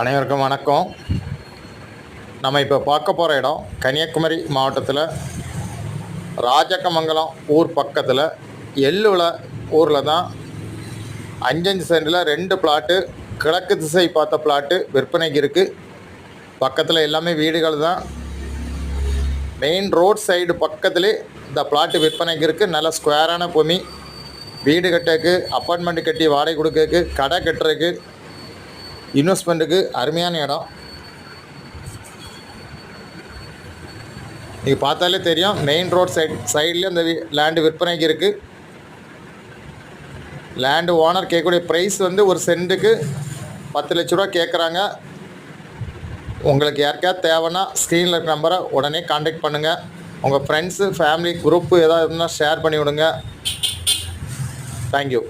அனைவருக்கும் வணக்கம். நம்ம இப்போ பார்க்க போகிற இடம் கன்னியாகுமரி மாவட்டத்தில் ராஜக்கமங்கலம் ஊர் பக்கத்தில் எள்ளுவில் ஊரில் தான் அஞ்சஞ்சு சென்டில் ரெண்டு பிளாட்டு கிழக்கு திசை பார்த்த பிளாட்டு விற்பனைக்கு இருக்குது பக்கத்தில் எல்லாமே வீடுகள் தான். மெயின் ரோட் சைடு பக்கத்துலேயே இந்த பிளாட்டு விற்பனைக்கு இருக்குது நல்ல ஸ்கொயரான பூமி. வீடு கட்டுறதுக்கு அப்பார்ட்மெண்ட் கட்டி வாடகை கொடுக்கறதுக்கு கடை கட்டுறதுக்கு இன்வெஸ்ட்மெண்ட்டுக்கு அருமையான இடம். நீங்கள் பார்த்தாலே தெரியும் மெயின் ரோட் சைட் சைட்லேயே இந்த லேண்டு விற்பனைக்கு இருக்குது லேண்டு ஓனர் கேட்கக்கூடிய ப்ரைஸ் வந்து ஒரு சென்ட்டுக்கு பத்து லட்ச ரூபா கேட்குறாங்க. உங்களுக்கு யாருக்காவது தேவைன்னா ஸ்க்ரீனில் இருக்க நம்பரை உடனே காண்டாக்ட் பண்ணுங்கள் உங்கள் ஃப்ரெண்ட்ஸு ஃபேமிலி குரூப்பு ஏதாவது இருந்தால் ஷேர் பண்ணி விடுங்க. தேங்க்யூ